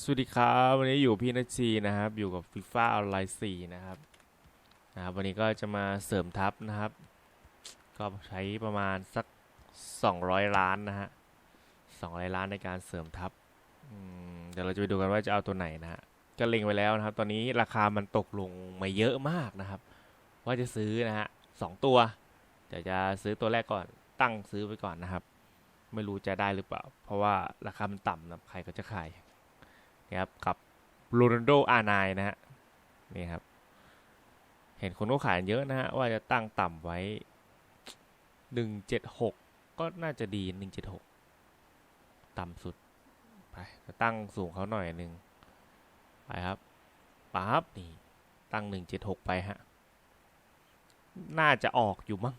สวัสดีครับ วันนี้อยู่พี่นัชชีนะครับ อยู่กับฟีฟ่าออนไลน์4นะครับนะครับ วันนี้ก็จะมาเสริมทัพนะครับ ก็ใช้ประมาณสัก 200 ล้านนะฮะ200 ล้านในการเสริมทัพเดี๋ยวเราจะไปดูกันว่าจะเอาตัวไหนนะฮะก็เล็งไว้แล้วนะครับ ตอนนี้ราคามันตกลงมาเยอะมากนะครับ ว่าจะซื้อนะฮะสองตัวเดี๋ยวจะซื้อตัวแรกก่อนตั้งซื้อไว้ก่อนนะครับ ไม่รู้จะได้หรือเปล่า เพราะว่าราคามันต่ำนะใครก็จะขาย นะครับกับโรนัลโดอาร์ไนนะฮะนี่ครับ เห็นคนก็ขายเยอะนะฮะว่าจะตั้งต่ำไว้หนึ่งเจ็ดหกก็น่าจะดีหนึ่งเจ็ดหกต่ำสุด ไปตั้งสูงเขาหน่อยหนึ่งไปครับปั๊บนี่ ตั้งหนึ่งเจ็ดหกไปฮะ น่าจะออกอยู่มั้ง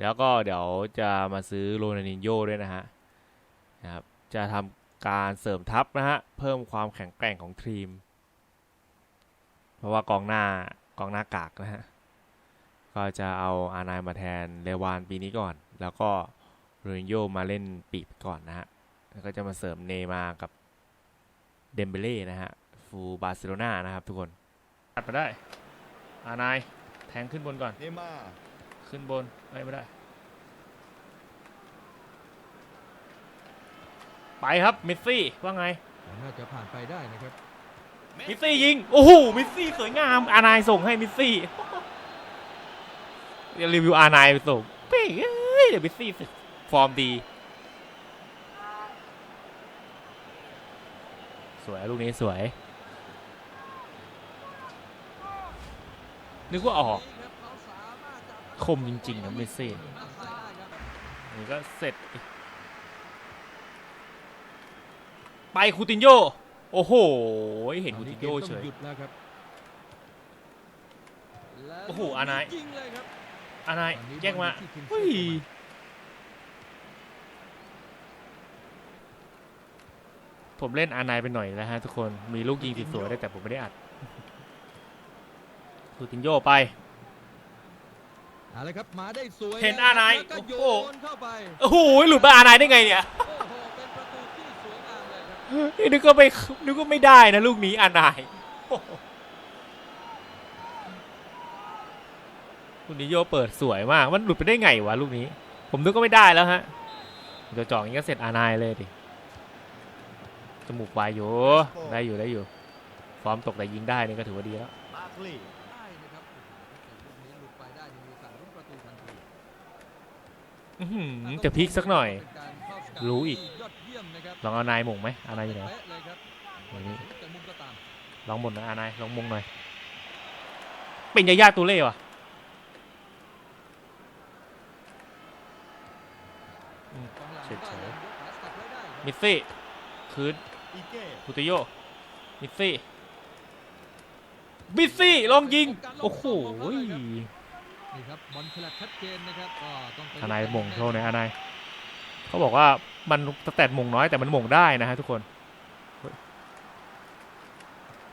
แล้วก็เดี๋ยวจะมาซื้อโรนัลดินโญ่ด้วยนะฮะนะครับจะทำ การเสริมทัพนะฮะ เพิ่มความแข็งแกร่งของทีม เพราะว่ากองหน้ากองหน้ากากนะฮะ ก็จะเอาอานายมาแทนเลวานปีนี้ก่อน แล้วก็โรนิโยมาเล่นปีกก่อนนะฮะ แล้วก็จะมาเสริมเนมาร์กับเดมเบเล่นะฮะ ฟูลบาร์เซโลนานะครับทุกคนตัดมาได้ อานายแทงขึ้นบนก่อน เนม่าร์ขึ้นบนเอ้ยไม่ได้ ไปครับเมสซี่ว่าไง น่าจะผ่านไปได้นะครับ มิสซี่ยิง โอ้โห มิสซี่สวยงาม อานายส่งให้มิสซี่เดี๋ยวรีวิวอานายไปส่งเป้งเอ้ยเดี๋ยวมิสซี่ฟอร์มดี สวยลูกนี้สวย นึกว่าออก คมจริงๆนะเมสซี่นี่ก็เสร็จอีก ไปคูตินโยโอ้โห เห็นคูตินโยเฉยหยุดแล้วครับโอ้โหอานายยิงเลยครับอานายตอนนี้แยกมาบอลอยู่ที่ทีมเฮ้ยเชื่อมผมเล่นอานายไปหน่อยนะฮะทุกคนมีลูกยิงสวยๆได้วยแต่ผมไม่ได้อัดคูตินโยไปเอาละครับมาได้สวยเห็นแล้วอานายแล้วก็โยโอ้โหนเข้าไปโอ้โหหลุดมาอานายได้ไงเนี่ย นี่นึกว่าไม่นึกว่าไม่ได้นะลูกนี้อานายโอ้โหคูตินโยเปิดสวยมาก มันหลุดไปได้ไงวะลูกนี้ ผมนึกก็ไม่ได้แล้วฮะจะจ่องอย่างนี้ก็เสร็จอานายเลยดิ จมูกวายอยู่ ได้อยู่ได้อยู่ ฟอร์มตกแต่ยิงได้นี่ก็ถือว่าดีแล้วบาร์คลีย์ได้นะครับโอ้โหถ้าเกิดลูกนี้หลุดไปได้นี่มีโอกาสลุ้นประตูทันทีอื้อหือจะพลิกสักหน่อยเป็นการเข้าสกัดรู้อีก ที่ยอดเยี่ยมนะครับลองเอานายหมงไหมอานายอยู่ไหนเป๊ะเลยครับวันนี้แต่มุมก็ตามลองหมดหน่อยอานายลองมงหน่อย เป็นยาย่าตูเล่ว่ะกองหลังเฉยๆก็ยังยกขาสกัดไว้ได้ครับมิสซี่คืนอีเก้คูติโยมิสซี่มิสซี่ลองยิง โอ้โหนี่ครับบอลฉลับชัดเจนนะครับก็ต้องไปอานายหมงโชว์หน่อยอานาย เขาบอกว่ามันสแตทหมงน้อยแต่มันหมงได้นะฮะทุกคนเฮ้ย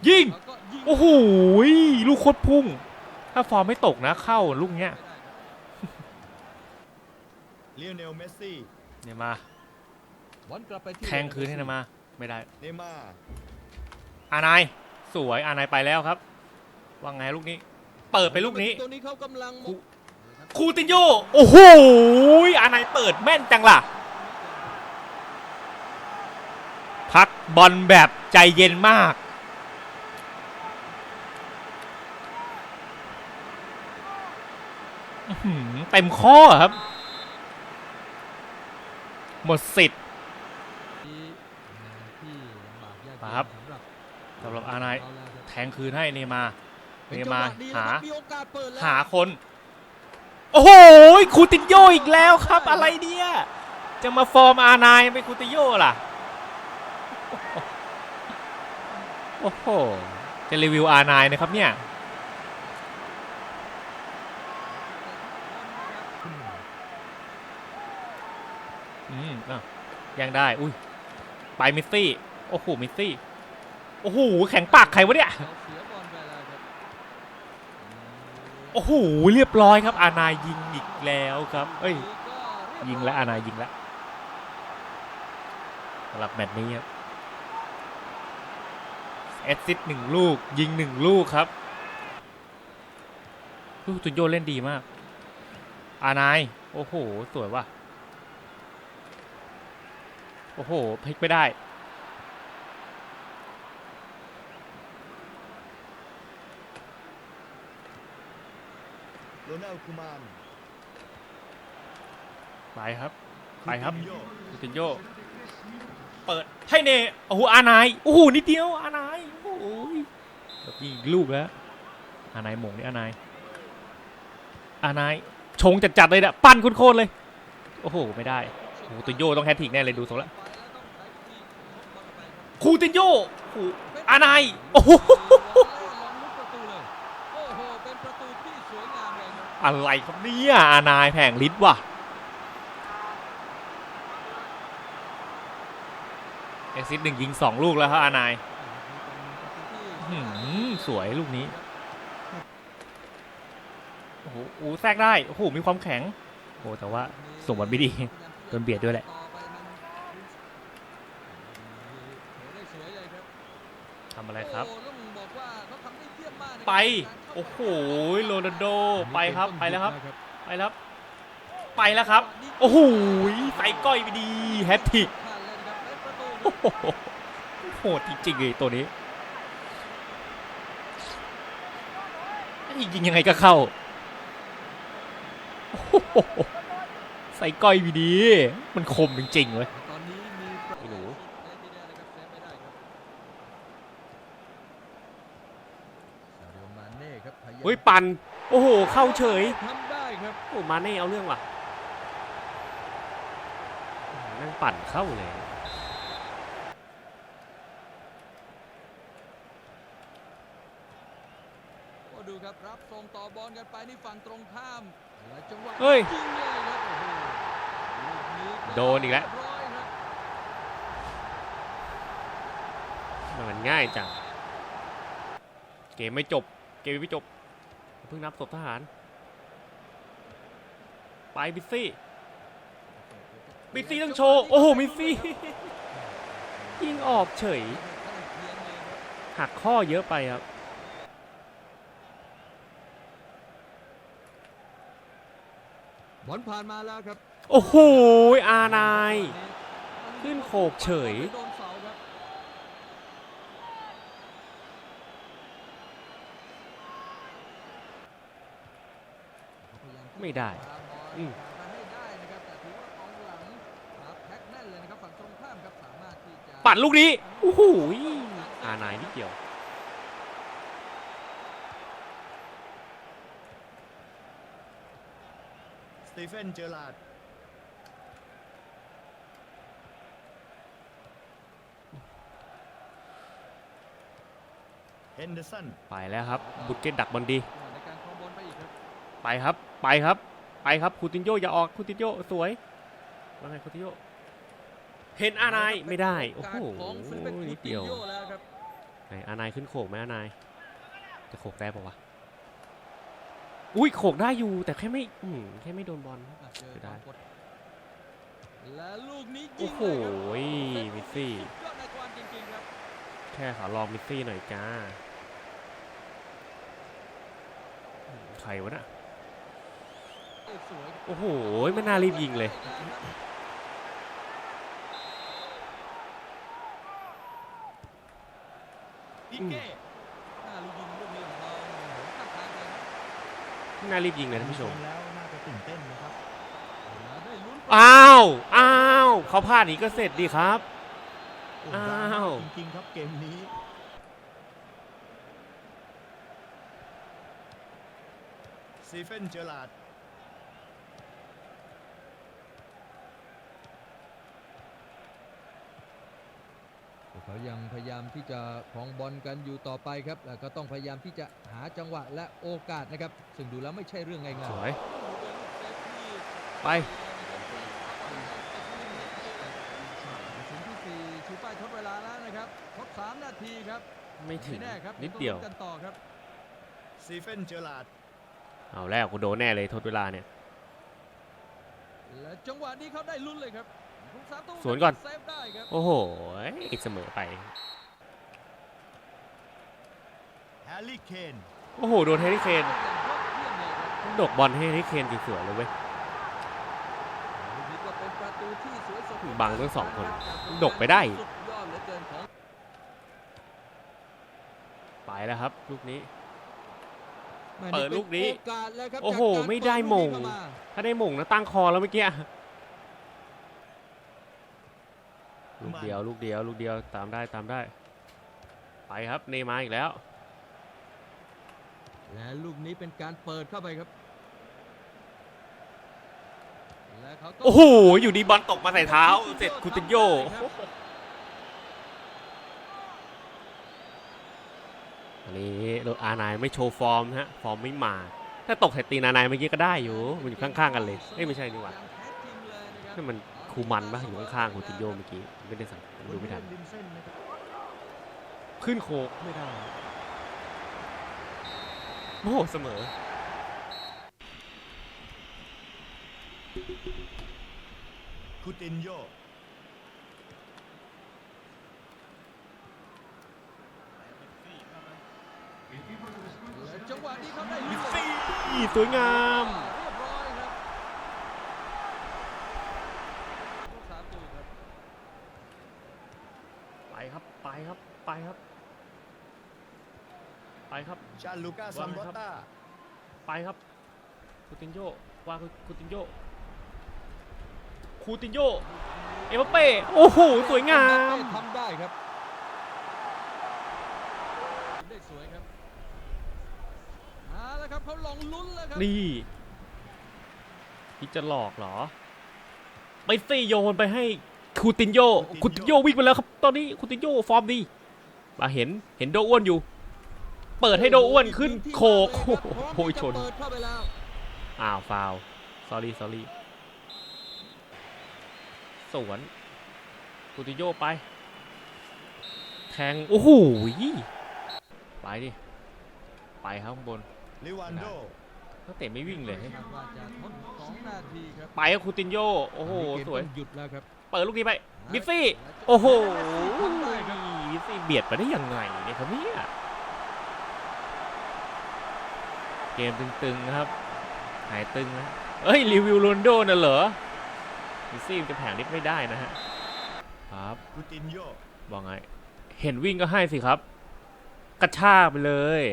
ยิงแล้วก็ยิง โอ้โหลูกโคตรพุ่ง ถ้าฟอร์มไม่ตกนะเข้าลูกเนี้ยเลียเนลเมสซี่เนี่ยมาบอลกลับไปที่แทงคืนให้นะมา ไม่ได้เนม่าร์อานายสวยอานายไปแล้วครับว่าไงลูกนี้ เปิดไปลูกนี้ตัวนี้เขากำลังคูคูตินโยโอ้โหอานายเปิดแม่นจังล่ะ พัก บอลแบบใจเย็นมากหือเต็มข้อครับ หมดสิทธิ์ครับสำหรับอานายแทงคืนให้เนมา เนเนจังหมาหา หาคน โอ้โหคูตินโยอีกแล้วครับ อะไรเนี่ย จะมาฟอร์มอานายไม่คูตินโยล่ะ โอ้โห จะรีวิวอานนะครับเนี่ย อืมอะยังได้ อุ้ย ไปมิสซี่ โอ้โห มิสซี่ โอ้โห แข็งปากใครวะเนี่ย โอ้โห เรียบร้อยครับ อานายิงอีกแล้วครับ เอ้ย ยิงแล้วอานายยิงแล้วสำหรับแมตช์นี้ครับ แอสซิสต์หนึ่งลูก ยิงหนึ่งลูกครับลูกตุนโยเล่นดีมาก อานาย โอ้โห สวยว่ะ โอ้โหพลิกไม่ได้ โรนัลคูมานไปครับ ไปครับคูตินโญ่คูตินโย เปิดให้เนโอ้โห อานาย โอ้โห นิดเดียว อานาย โอ้โหแบบยิง อีกลูกแล้วอานายหมงนี่อานายอานายชงจัดๆเลยนะปั้นโคตรเลย โอ้โห ไม่ได้โอ้โหตุนโยต้องแฮตทริกแน่เลยดูทรงแล้วคูตินโยโอ้โหอานายโอ้โหอะไรครับเนี่ยอานายแผงลิ์ว่ะเอซิสหนึ่งยิงสองลูกแล้วครับอานายอื สวยลูกนี้โอ้โหอูแทรกได้โอ้โหมีความแข็งโอ้แต่ว่าส่งบอลไม่ดีโดนเบียดด้วยแหละทำอะไรครับ ไป โอ้โหโรนัลโดไปครับไปแล้วครับ ไปแล้วไปแล้วครับ โอ้โหใส่ก้อยไปดีแฮตทริกผ่านเลยนะครับได้ประตูโอ้โหโหดจริงๆเลยตัวนี้ ยิงยังไงก็เข้าโอ้โหใส่ก้อยวีดี มันคมจริงๆเว้ยตอนนี้มีประไอ้หนูได้ทีเดียวนะครับเซฟไม่ได้ครับซาดิโอมาเน่ครับพยายามเฮ้ยปั่นโอ้โห เข้าเฉยทำได้ครับโอ้มาเน่เอาเรื่องว่ะนั่งปั่นเข้าเลย โอ้ดูค รับรับส่งต่อบอลกันไปนี่ฝั่งตรงข้ามและจังหวะเฮ้ย ยิงเลยครับโอ้โหลูกนี้โดนอีกแล้วเรียบร้อยครับมันง่ายจัง เกมไม่จบ เกมไม่จบ เพิ่งนับศพทหาร ไปบิซซี่มิสซี่ต้องโชว์ โอ้โหมิสซี่ ยิงออกเฉย หักข้อเยอะไปครับ บอลผ่านมาแล้วครับโอ้โหอานาย ขึ้นโขกเฉย โดนเสาครับไม่ได้อืม มาให้ได้นะครับแต่ถือว่ากองหลังครับแพ็คแน่นเลยนะครับฝั่งตรงข้ามครับสามารถที่จะ ปัดลูกนี้โอ้โหอานายนิดเดียว ตีเฟนเจอราร์ดเฮนเดอร์สันไปแล้วครับบุตเกตดักบอลดี ในการครองบอลไปอีกครับไปครับ ไปครับ ไปครับคูตินโยอย่าออกคูตินโยสวยว่าไงคูตินโยเห็นอานายไม่ได้โอ้โหการของฟิลิปปินส์นิดเดียวคูตินโแล้วครับ ไหนอานายขึ้นโขกไหมอานายจะโขกได้ปะวะ อุ้ยโขกได้อยู่แต่แค่ไม่อืมแค่ไม่โดนบอล อะเจอเสียดายความกดและลูกนี้ยิโอ้งโหเลยครับมิสซี่สุดยอดในความจริงๆครับแค่ขอลองมิสซี่หน่อยจ้าอืมใครวะน่ะเอ้ยสวยโอ้โหไม่น่ารีบยิงเลยพิเก้ น่ารีบยิงเลยท่านผู้ชมแล้วน่าจะตื่นเต้นนะครับแล้วได้ลุ้นอ้าวอ้าวเขาพลาดนี้ก็เสร็จดีครับโอ้อ้าวดราม่จริงๆครับเกมนี้สตีเฟนเจอราร์ด เขายังพยายามที่จะครองบอลกันอยู่ต่อไปครับแล้วก็ต้องพยายามที่จะหาจังหวะและโอกาสนะครับ ซึ่งดูแล้วไม่ใช่เรื่องง่ายๆสวยไปถึงที่สี่ชูป้ายทดเวลาแล้วนะครับทดสามนาทีครับไม่ถึงไม่แน่ครับนิดเดียวต้องลุ้นกันต่อครับสตีเฟนเจอราร์ดเอาแล้วกูโดนแน่เลยทดเวลาเนี่ยและจังหวะนี้เขาได้ลุ้นเลยครับผู้ สาตูสวนก่อนเซฟได้ครับโอ้โหเสมอไปแฮร์รี่เคนโอ้โหโดนเฮริเคนอย่างยอดเยี่ยมเลยครับดกบอลให้เฮริเคนสวยๆเลยเว้ยลูกนี้ก็เป็นประตูที่สวยสดงดบังทั้งสองคนจากดกไปได้สุดยอดเหลือเกินของไปแล้วครับ ลูกนี้แม่เปิดลูกนี้ โอกาสแล้วครับโอ้โหจากการไม่ได้เปิลูกหม่งเข้าาถ้าได้หม่งนะตั้งคอแล้วเมื่อกี้ ลูก เดียวลูกเดียวลูกเดียวตามได้ตามได้ ไปครับเนย์มาร์อีกแล้ว และลูกนี้เป็นการเปิดเข้าไปครับและเขาก็โอ้โหอยู่ดีบอลตกมาใส่เท้าเสร็จคูตินโยอันนี้โดอาร์ไนายไม่โชว์ฟอร์มนะฮะฟอร์มไม่มา ถ้าตกใส่ตีนอาร์ไนายเมื่อกี้ก็ได้อยู่มันอยู่ข้างๆกันเลยเอ้ยไม่ใช่ดีกว่าอย่งแท้จริงเลยนะครับนั่นมัน คูมันปะอยู่ข้างๆคูตินโยเมื่อกี้ไม่ได้สังดูไม่ทันริมเส้นนะครับขึ้นโคกไม่ได้โอ้โหเสมอ คูตินโยและจังหวะนี้เขาได้มิลูสกซี่สวยงาม เรียบร้อยครับลูกสามตูครับ ไปครับ ไปครับ ไปครับ ไปครับ ชาลูก้าว่าซัมไงบอครับต้าไปครับคูตินโยว่าคูตินโยคูตินโยเอ็มบัปเป้โอ้โหสวยงามทำได้ครับได้สวยครับมาแล้วครับเขาลองลุ้นแล้วครับนี่คิดจะหลอกเหรอไปซี่โยนไปให้คูตินโยคูตินโยวิ่งไปแล้วครับ ตอนนี้คูตินโยฟอร์มดีมาเห็นเห็นโดอ้วนอยู่ เปิดให้โดอ้วนขึ้นโคกพโอ้ร้อมโหที่จะชนเปิดเข้าไปแล้วอ้าวฟาว sorry sorry สวนคูตินโยไป แทง โอ้โหไปดิ ไปครับข้างบนลิวันโดนักเตะไม่วิ่งเลยคาดว่าจะทดสองนาทีครับไปครับคูตินโย โอ้โหเกมสวยต้องหยุดแล้วครับ เปิดลูกนี้ไปมิสซี่ โอ้โหทำได้ครับมิสซี่เบียดมาได้ยังไงเนี่ยครับเนี่ย เกมตึงๆนะครับ หายตึงนะเอ้ยรีวิวโรนลโดน่ะเหรอมิสซี่มันจะแผงนิดไม่ได้นะฮะครับคูตินโยว่าไง เห็นวิ่งก็ให้สิครับ กระชากไปเลย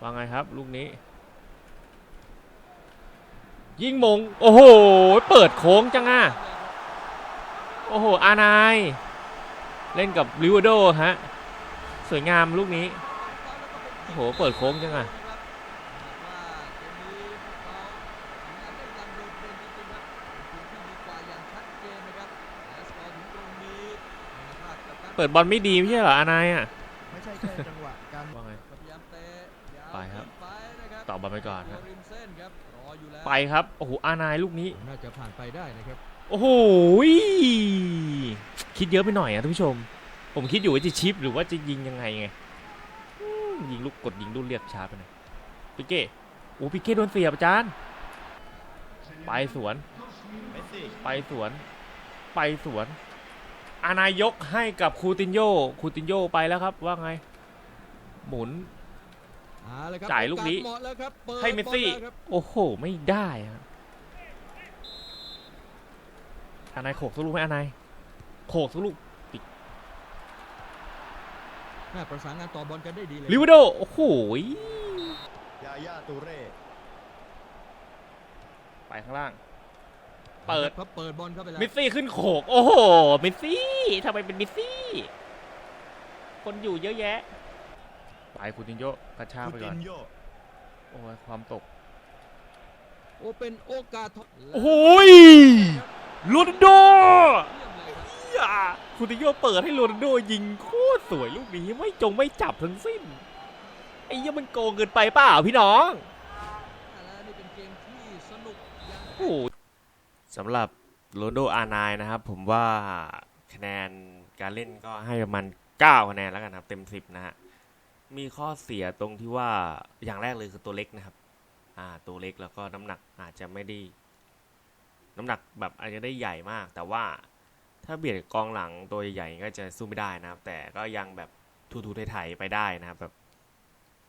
ว่าไงครับ ลูกนี้ ยิงมง โอ้โห เปิดโค้งจังอะ โอ้โห อานาย เล่นกับลิวโดฮะ สวยงามลูกนี้ โอ้โห เปิดโค้งจังอะ เปิดบอลไม่ดีไม่ใช่เหรออานายอะ ไม่ใช่แค่จังหวะการว่าไงพยายามเตะยาวไปครับขึ้นไปนะครับ ต่อบอลไปก่อนครับตัวริมเส้นครับรออยู่แล้วไปครับ โอ้โห อานายลูกนี้ น่าจะผ่านไปได้นะครับ โอ้โหยคิดเยอะไปหน่อยอะท่านผู้ชม ผมคิดอยู่ว่าจะชิปหรือว่าจะยิงยังไงไงอืมยิงลูกกดยิงลูกเรียกช้าไปหน่อยปิเก้ โอ้ปิเก้โดนเสียบอาจารย์ ไปสวนเมสซี่ไปสวน ไปสวน อานายกให้กับคูตินโยคูตินโยไปแล้วครับว่าไง หมุนเอาละครับจ่ายลูกนี้โอเหมาะแล้วครับปิดให้เมสซี่บอลแล้วครับโอ้โห ไม่ได้อะอานายโขกสักลูกไหมอานายโขกสักลูกแม่ประสานงานต่อบอลกันได้ดีเลยลิวโดโอ้โหยยาย่าตูเร่ไปข้างล่าง เปิดเขาเปิดบอลเข้าไปแล้วมิสซี่ขึ้นโขก โอ้โห มิสซี่ทำไมเป็นมิสซี่ คนอยู่เยอะแยะ ไปคูตินโยกระชากคูไปติก่อนนโยโอ้ยความตก โอ้เป็นโอกาสทดโอ้โหยโรนัลโดเยี่ยมเลยครับอย่าคูตินโยเปิดให้โรนัลโดยิงโคตรสวยลูกนี้ไม่จงไม่จับทั้งสิ้น ไอ้เหี้ยมันโกงเกินไปเปล่าพี่น้องและนี่เป็นเกมที่สนุกอย่างโอ้โห สำหรับโรนโดอาร์ไนนะครับ ผมว่าคะแนนการเล่นก็ให้ประมาณ9คะแนนแล้วกันครับ เต็ม 10 นะฮะ มีข้อเสียตรงที่ว่าอย่างแรกเลยคือตัวเล็กนะครับ อ่าตัวเล็กแล้วก็น้ำหนักอาจจะไม่ได้น้ำหนักแบบอาจจะได้ใหญ่มาก แต่ว่าถ้าเบียดกองหลังตัวใหญ่ก็จะสู้ไม่ได้นะครับ แต่ก็ยังแบบทูๆไถๆไปได้นะครับแบบ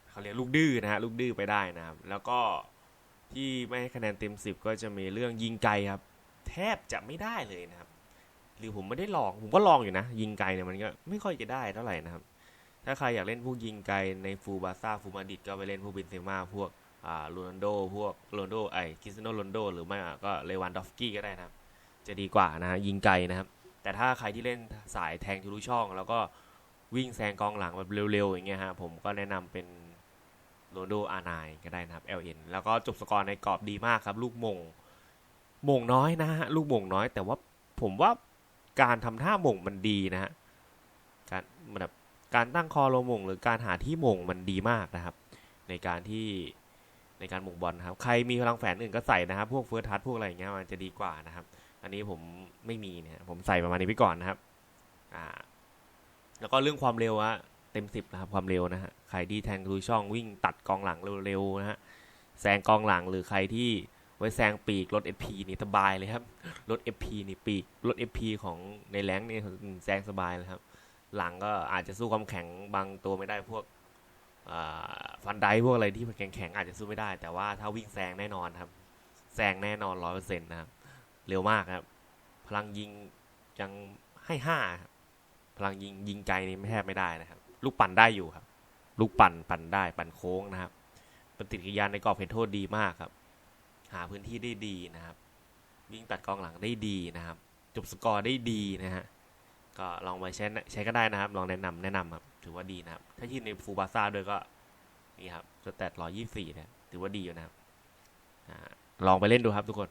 เขาเรียกลูกดื้อนะฮะลูกดื้อไปได้นะครับ แล้วก็ที่ไม่ให้คะแนนเต็มสิบก็จะมีเรื่องยิงไกลครับ แทบจะไม่ได้เลยนะครับ หรือผมไม่ได้ลอง ผมก็ลองอยู่นะ ยิงไกลเนี่ยมันก็ไม่ค่อยจะได้เท่าไหร่นะครับ ถ้าใครอยากเล่นพวกยิงไกลในฟูบาซ่าฟูมาดิดก็ไปเล่นพวกเบนเซม่าพวกอ่าโรนัลโด พวกโรนัลโดไอคริสโนโรนัลโด หรือไม่ก็เลวันดอฟกี้ก็ได้นะครับ จะดีกว่านะฮะยิงไกลนะครับ แต่ถ้าใครที่เล่นสายแทงทะลุช่อง แล้วก็วิ่งแซงกองหลังแบบเร็วๆอย่างเงี้ยฮะผมก็แนะนำเป็นโรนลโดอาร์ไนก็ได้นะครับ LN แล้วก็จบสกอร์ในกรอบดีมากครับ ลูกมง มงน้อยนะฮะลูกมงน้อย แต่ว่าผมว่าการทำท่ามงมันดีนะฮะการแบบการตั้งคอลงมงหรือการหาที่มงมันดีมากนะครับ ในการที่ในการมงบอลครับ ใครมีพลังแฝงอื่นก็ใส่นะครับ พวกเฟิร์สทัชพวกอะไรอย่างเงี้ยมันจะดีกว่านะครับ อันนี้ผมไม่มีเนี่ยผมใส่ประมาณนี้ไปก่อนนะครับอ่าแล้วก็เรื่องความเร็วอะเต็มสิบนะครับความเร็วนะฮะใครที่แทงทะลุช่องวิ่งตัดกองหลังเร็วๆนะฮะแซงกองหลังหรือใครที่ ไว้แซงปีกรถ FP นี่สบายเลยครับ รถ FP นี่ปีกรถ FP ของในแรงนี่แซงสบายเลยครับ หลังก็อาจจะสู้ความแข็งบางตัวไม่ได้พวกฟันไดพวกอะไรที่แข็งๆอาจจะสู้ไม่ได้ แต่ว่าถ้าวิ่งแซงแน่นอนครับ แซงแน่นอนร้อยเปอร์เซ็นต์นะครับ เร็วมากครับ พลังยิงยังให้ห้าครับพลังยิงยิงไกลนี่ไม่แทบไม่ได้นะครับ ลูกปั่นได้อยู่ครับ ลูกปั่นปั่นได้ปั่นโค้งนะครับปฏิกิริยาในกรอบเขตโทษดีมากครับ หาพื้นที่ได้ดีนะครับ วิ่งตัดกองหลังได้ดีนะครับ จบสกอร์ได้ดีนะฮะก็ลองไปใช้ใช้ก็ได้นะครับ ลองแนะนำแนะนำครับถือว่าดีนะครับ ถ้ายินในฟูบาซ่าด้วยก็นี่ครับสแตทร้อยยี่สี่เนี่ยถือว่าดีอยู่นะครับลองไปเล่นดูครับทุกคน